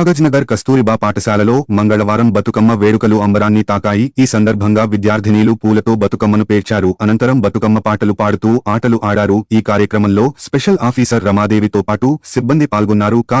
కాగజ్నగర్ కస్తూరిబా పాఠశాలలో మంగళవారం బతుకమ్మ వేడుకలు అంబరాన్ని తాకాయి. ఈ సందర్భంగా విద్యార్థినీలు పూలతో బతుకమ్మను పేర్చారు. అనంతరం బతుకమ్మ పాటలు పాడుతూ ఆటలు ఆడారు. ఈ కార్యక్రమంలో స్పెషల్ ఆఫీసర్ రమాదేవితో పాటు సిబ్బంది పాల్గొన్నారు. కా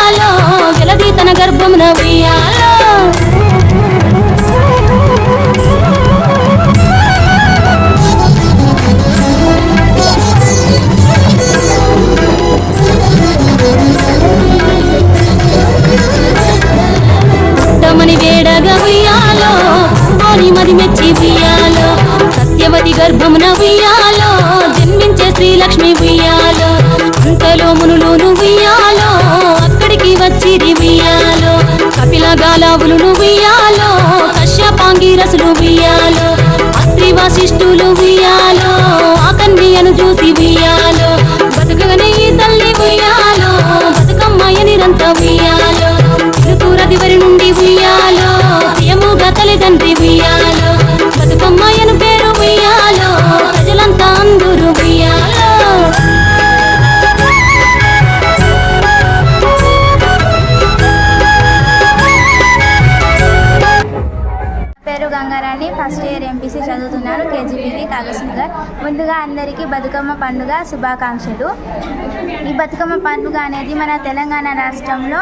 కలది తన గర్భమున ఉయ్యాలో. పుట్టమని వేడగా ఉయ్యాలో పోని మెచ్చి ఉయ్యాలో. సత్యవతి గర్భమున ఉయ్యాలో జన్మించే శ్రీలక్ష్మి ఉయ్యాలో. అంతలో మునులోను ఉయ్యాలో అక్కడికి వచ్చి శిరసులు రసులు ఉయ్యాలో అత్రి వశిష్ఠులు ఆ కన్యను చూసి ఉయ్యాలో బతుకగనే తల్లి ఉయ్యాలో బతుకమ్మ నిరంత ఫస్ట్ ఇయర్ ఎంపీసీ చదువుతున్నాను కేజీబీవీ కాగజ్ నగర్ ముందుగా అందరికీ బతుకమ్మ పండుగ శుభాకాంక్షలు. ఈ బతుకమ్మ పండుగ అనేది మన తెలంగాణ రాష్ట్రంలో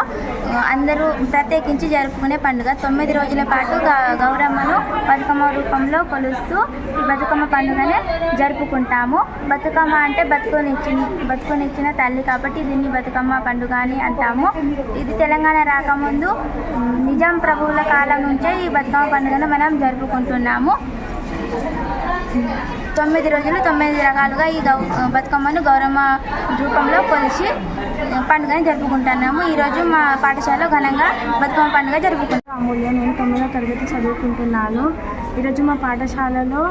అందరూ ప్రత్యేకించి జరుపుకునే పండుగ. తొమ్మిది రోజుల పాటు గ- గౌరమ్మను బతుకమ్మ రూపంలో కొలుస్తూ ఈ బతుకమ్మ పండుగని జరుపుకుంటాము. బతుకమ్మ అంటే బతుకునిచ్చి బతుకునిచ్చిన తల్లి కాబట్టి దీన్ని బతుకమ్మ పండుగ అని అంటాము. ఇది తెలంగాణ రాకముందు నిజాం ప్రభువుల కాలం నుంచే ఈ బతుకమ్మ పండుగను మనం జరుపుకుంటున్నాం. జరుపుకుంటున్నాము తొమ్మిది రోజులు తొమ్మిది రకాలుగా ఈ గౌ బతుకమ్మను గౌరమ్మ రూపంలో కొలిచి పండుగని జరుపుకుంటున్నాము. ఈరోజు మా పాఠశాలలో ఘనంగా బతుకమ్మ పండుగ జరుపుకుంటాము అమూల్య నేను తొమ్మిదో తరగతి చదువుకుంటున్నాను. ఈరోజు మా పాఠశాలలో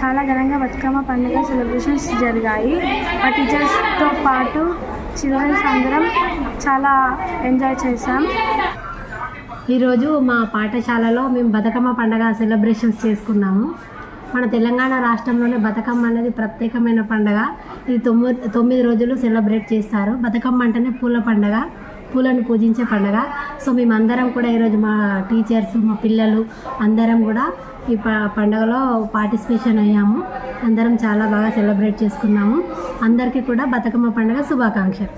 చాలా ఘనంగా బతుకమ్మ పండుగ సెలబ్రేషన్స్ జరిగాయి. మా టీచర్స్తో పాటు చిల్డ్రన్స్ అందరం చాలా ఎంజాయ్ చేశాం. ఈరోజు మా పాఠశాలలో మేము బతుకమ్మ పండగ సెలబ్రేషన్స్ చేసుకున్నాము. మన తెలంగాణ రాష్ట్రంలోనే బతుకమ్మ అనేది ప్రత్యేకమైన పండగ. ఇది తొమ్మిది తొమ్మిది రోజులు సెలబ్రేట్ చేస్తారు. బతుకమ్మ అంటేనే పూల పండగ పూలను పూజించే పండగ. సో మేమందరం కూడా ఈరోజు మా టీచర్స్ మా పిల్లలు అందరం కూడా ఈ ప పండుగలో పార్టిసిపేషన్ అయ్యాము. అందరం చాలా బాగా సెలబ్రేట్ చేసుకున్నాము. అందరికీ కూడా బతుకమ్మ పండుగ శుభాకాంక్షలు.